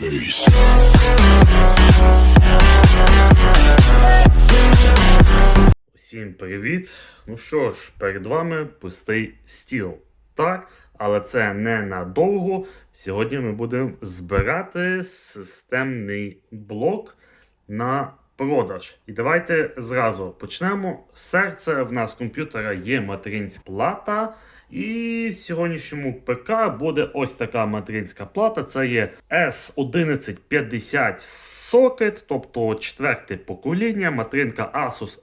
face. Всім привіт! Ну що ж, перед вами пустий стіл. Так, але це не надовго. Сьогодні ми будемо збирати системний блок на продаж. І давайте зразу почнемо. Серце в нас комп'ютера є материнська плата. І в сьогоднішньому ПК буде ось така материнська плата. Це є S1150 Socket, тобто четверте покоління, материнка Asus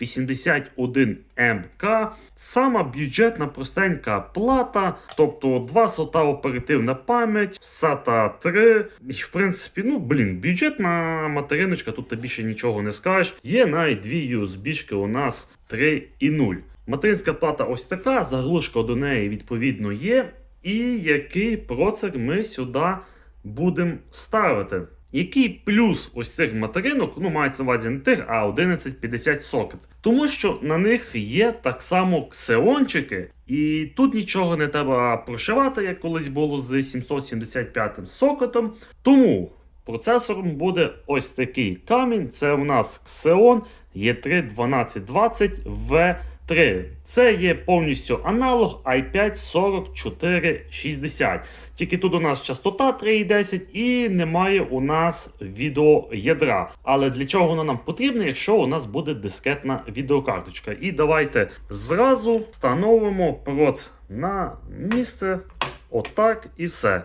H81MK. Сама бюджетна простенька плата, тобто 2 сота оперативна пам'ять, SATA 3. І в принципі, ну блін, бюджетна материночка, тут ти більше нічого не скажеш. Є навіть дві USB-шки у нас 3.0. Материнська плата ось така, заглушка до неї відповідно є. І який процесор ми сюди будемо ставити. Який плюс ось цих материнок, ну мається на увазі не тих, а 1150 сокет. Тому що на них є так само ксеончики, і тут нічого не треба прошивати, як колись було з 775 сокетом. Тому процесором буде ось такий камінь. Це у нас Xeon E3 1220 v 3. Це є повністю аналог i5 4460. Тільки тут у нас частота 3,10 і немає у нас відеоядра. Але для чого воно нам потрібно, якщо у нас буде дискетна відеокарточка? І давайте зразу встановимо проц на місце. Отак і все.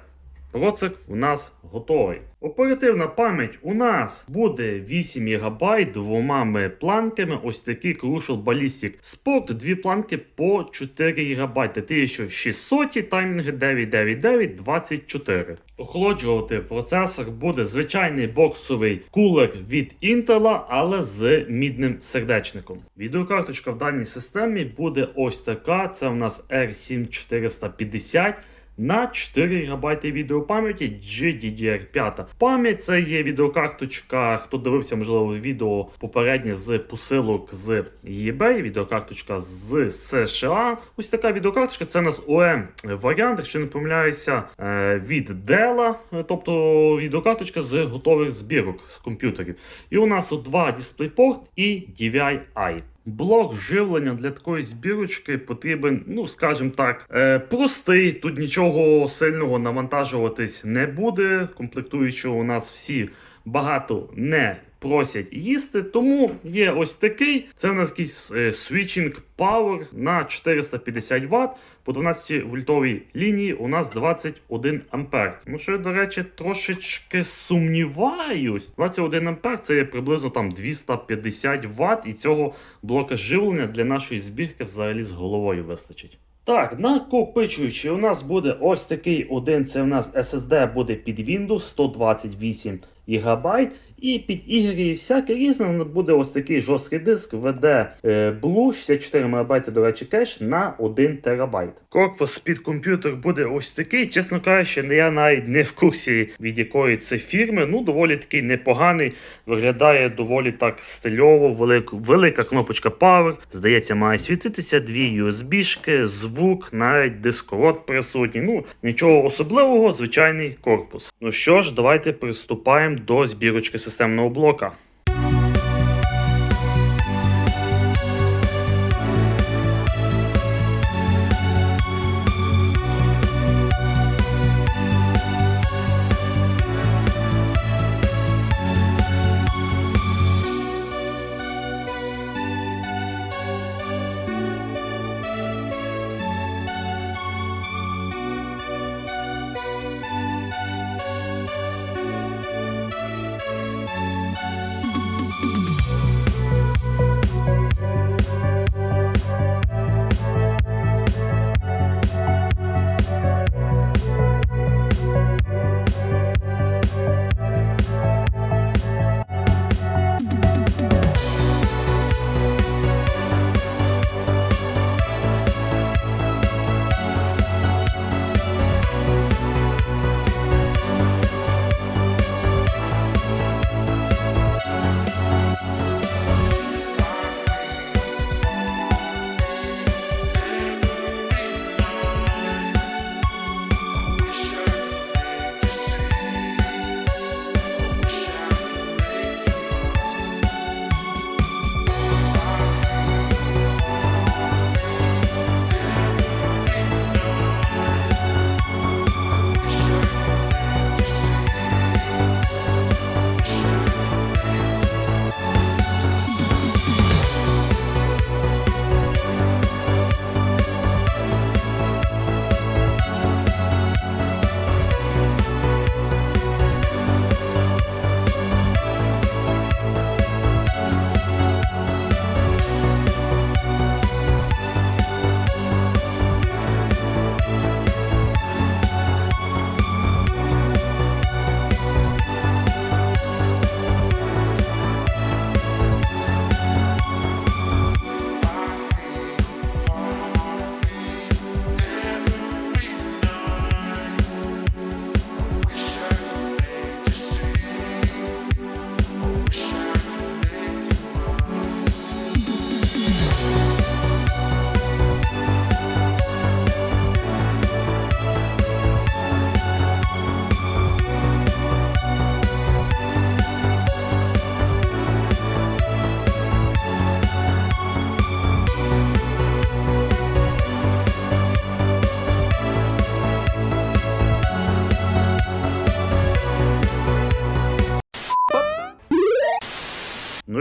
Процик у нас готовий. Оперативна пам'ять у нас буде 8 ГБ двома планками. Ось такий Crucial Ballistic Sport. Дві планки по 4 ГБ. 1600 таймінги 999 24. Охолоджувати процесор буде звичайний боксовий кулер від Intel, але з мідним сердечником. Відеокарточка в даній системі буде ось така. Це у нас R7450 на 4 ГБ відеопам'яті GDDR5. Пам'ять це є відеокарточка, хто дивився, можливо, відео попереднє з посилок з eBay, відеокарточка з США. Ось така відеокарточка. Це у нас OM варіант, якщо не помиляюся, е, від Dell, тобто відеокарточка з готових збірок з комп'ютерів. І у нас тут два DisplayPort і DVI. Блок живлення для такої збірочки потрібен, ну скажімо так, е, простий. Тут нічого сильного навантажуватись не буде. Комплектуючого у нас всі багато не просять їсти. Тому є ось такий. Це у нас якийсь е, Switching Power на 450 Вт. По 12 вольтовій лінії у нас 21 ампер. Ну що я, до речі, трошечки сумніваюсь. 21 ампер це є приблизно там 250 Вт, і цього блока живлення для нашої збірки взагалі з головою вистачить. Так, накопичуючи, у нас буде ось такий один. Це у нас SSD буде під Windows 128 ГБ. І під ігри і всяке різне буде ось такий жорсткий диск VD е, Blue 64 МБ, до речі, кеш на 1 ТБ. Корпус під комп'ютер буде ось такий. Чесно кажучи, я навіть не в курсі від якої це фірми. Ну, доволі такий непоганий. Виглядає доволі так стильово, велик, велика кнопочка Power. Здається, має світитися. Дві USB-шки, звук, навіть дискород присутній. Ну, нічого особливого, звичайний корпус. Ну що ж, давайте приступаємо до збірочки системного блока.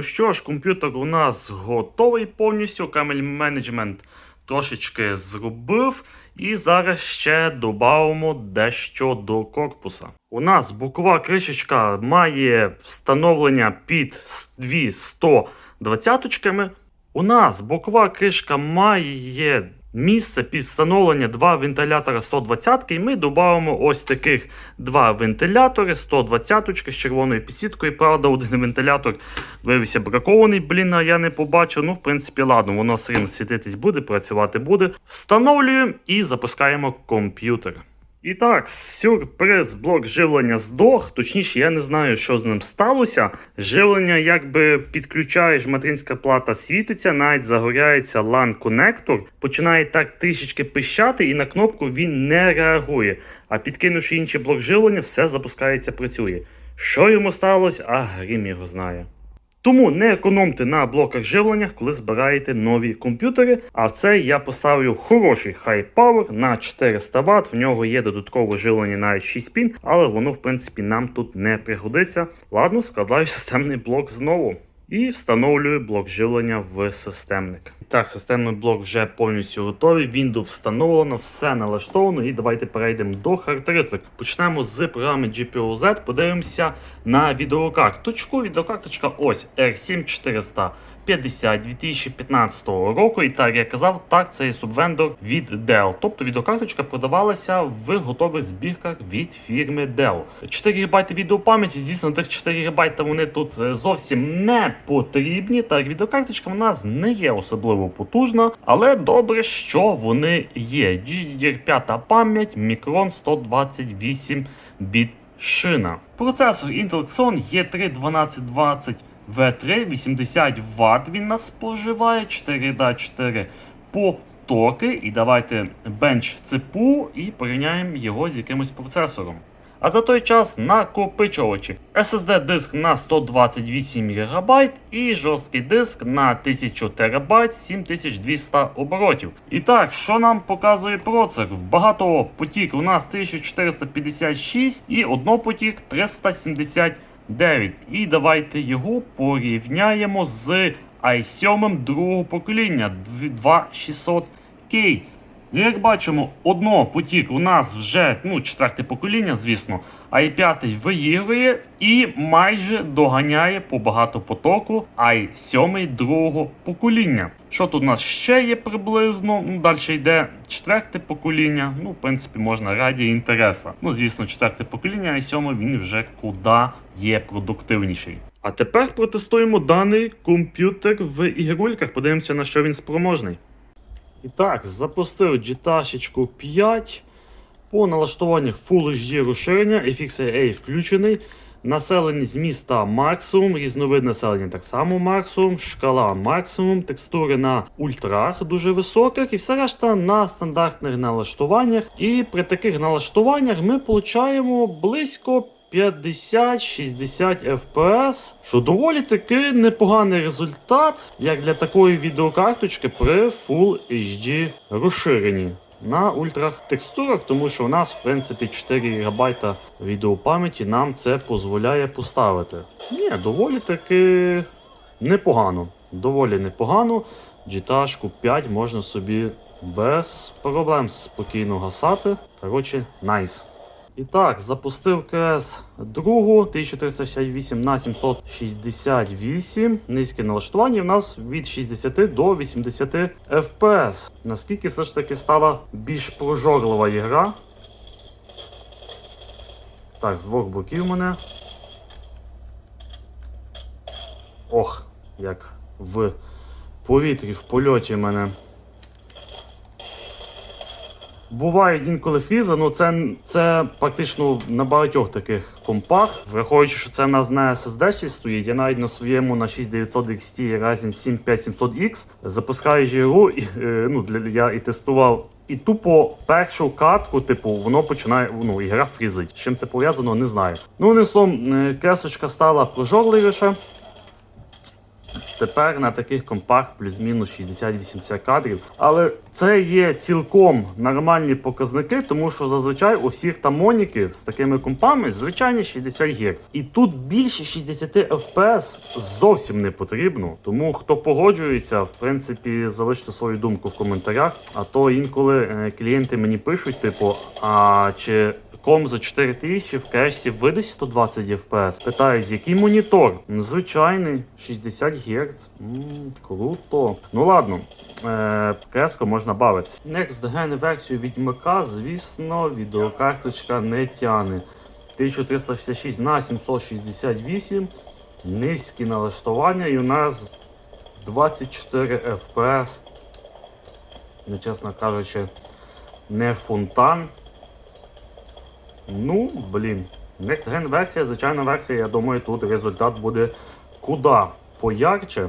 Ну що ж, комп'ютер у нас готовий повністю. Камель менеджмент трошечки зробив. І зараз ще додамо дещо до корпуса. У нас бокова кришечка має встановлення під дві 120-очками. У нас бокова кришка має місце під встановлення два вентилятора 120 і ми додамо ось таких два вентилятори 120 з червоною підсіткою. Правда, один вентилятор виявився бракований, блін, а я не побачив. Ну, в принципі, ладно, воно все рівно світитись буде, працювати буде. Встановлюємо і запускаємо комп'ютер. І так, сюрприз, блок живлення здох. Точніше, я не знаю, що з ним сталося. Живлення, якби підключаєш, материнська плата світиться, навіть загоряється LAN конектор, починає так трішечки пищати, і на кнопку він не реагує. А підкинувши інший блок живлення, все запускається, працює. Що йому сталося, а грім його знає. Тому не економте на блоках живлення, коли збираєте нові комп'ютери. А в цей я поставлю хороший High Power на 400 Вт. В нього є додаткове живлення на 6 пін, але воно, в принципі, нам тут не пригодиться. Ладно, складаю системний блок знову. І встановлюю блок живлення в системник. Так, системний блок вже повністю готовий. Windows встановлено, все налаштовано. І давайте перейдемо до характеристик. Почнемо з програми GPU-Z, подивимося на відеокарточку. Відеокарточка ось R7450 2015 року. І так, я казав, так, це є субвендор від Dell. Тобто відеокарточка продавалася в готових збірках від фірми Dell. 4 ГБ відеопам'яті, звісно, тих 4 ГБ вони тут е, зовсім не потрібні. Так, відеокарточка в нас не є особливо потужна, але добре, що вони є. GDDR5 пам'ять, Micron 128 біт шина. Процесор Intel Xeon E3 V3 80 Вт він нас споживає 4 да 4 потоки. І давайте бенч ЦПУ і порівняємо його з якимось процесором. А за той час накопичувачі SSD диск на 128 ГБ і жорсткий диск на 1000 ТБ 7200 оборотів. І так, що нам показує процесор? В багатопотік у нас 1456 і однопотік 379. І давайте його порівняємо з i7 другого покоління 2600K. Як бачимо, одно потік у нас вже ну, четверте покоління, звісно, i5 виігрує і майже доганяє по багатопотоку i7 другого покоління. Що тут у нас ще є приблизно? Ну, далі йде четверте покоління. Ну, в принципі, можна раді інтереса. Ну, звісно, четверте покоління i7 він вже куди є продуктивніший. А тепер протестуємо даний комп'ютер в ігрульках. Подивимося, на що він спроможний. І так, запустив GTAшечку 5. По налаштуваннях Full HD розширення, FXAA включений. Населеність міста максимум, різновид населення так само максимум, шкала максимум, текстури на ультрах дуже високих і все решта на стандартних налаштуваннях. І при таких налаштуваннях ми получаємо близько 50-60 FPS, що доволі таки непоганий результат, як для такої відеокарточки при Full HD розширенні. На ультрах текстурах, тому що у нас, в принципі, 4 ГБ відеопам'яті нам це дозволяє поставити. Ні, доволі таки непогано. Доволі непогано. GTA 5 можна собі без проблем спокійно гасати. Коротше, найс. І так, запустив КС другу 1368 на 768. Низьке налаштування. В нас від 60 до 80 FPS. Наскільки все ж таки стала більш прожорлива ігра. Так, з двох боків мене. Ох, як в повітрі, в польоті мене. Буває інколи фріза, але це, це практично на багатьох таких компах. Враховуючи, що це в нас на SSD стоїть, я навіть на своєму на 6900 XT Ryzen 7 5700X запускаю гру, і, ну, для, я і тестував. І тупо першу катку, типу, воно починає, ну, ігра фрізить. З чим це пов'язано, не знаю. Ну, словом, е, кресочка стала прожорливіше. Тепер на таких компах плюс-мінус 60-80 кадрів. Але це є цілком нормальні показники, тому що зазвичай у всіх там моніків з такими компами звичайні 60 Гц. І тут більше 60 FPS зовсім не потрібно. Тому хто погоджується, в принципі, залиште свою думку в коментарях. А то інколи е, клієнти мені пишуть, типу, а чи ком за 4000 в кешці видасть 120 FPS. Питають, який монітор? Звичайний, 60 Гц. круто. Ну ладно, е, кеско можна бавитися. Next Gen версію відьмака, звісно, відеокарточка не тяне. 1366 на 768. Низькі налаштування і у нас 24 FPS. Ну, чесно кажучи, не фонтан. Ну, блін. Next Gen версія, звичайна версія, я думаю, тут результат буде куди поярче.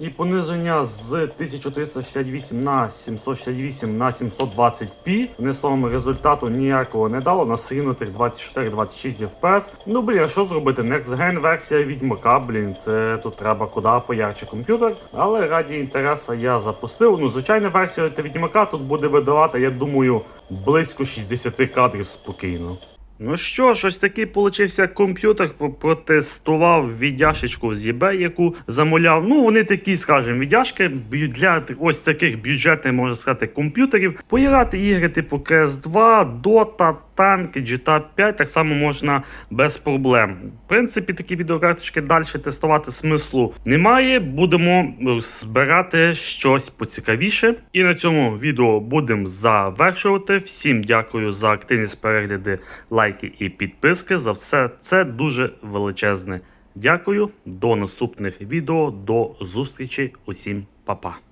І пониження з 1368 на 768 на 720p. Вони словом результату ніякого не дало. На срінутих 24-26 FPS. Ну блін, а що зробити? Next Gen версія відьмака, блін, це тут треба куди поярче комп'ютер. Але раді інтересу я запустив. Ну, звичайна версія відьмака тут буде видавати, я думаю, близько 60 кадрів спокійно. Ну що ж, ось такий получився комп'ютер. Протестував віддяшечку з eBay, яку замовляв. Ну, вони такі, скажімо, віддяшки для ось таких бюджетних, можна сказати, комп'ютерів. Поіграти ігри типу CS2, Dota, танки, GTA 5 так само можна без проблем. В принципі, такі відеокарточки далі тестувати смислу немає. Будемо е, збирати щось поцікавіше. І на цьому відео будемо завершувати. Всім дякую за активність перегляди, лайки і підписки. За все це дуже величезне. Дякую. До наступних відео. До зустрічі. Усім па-па.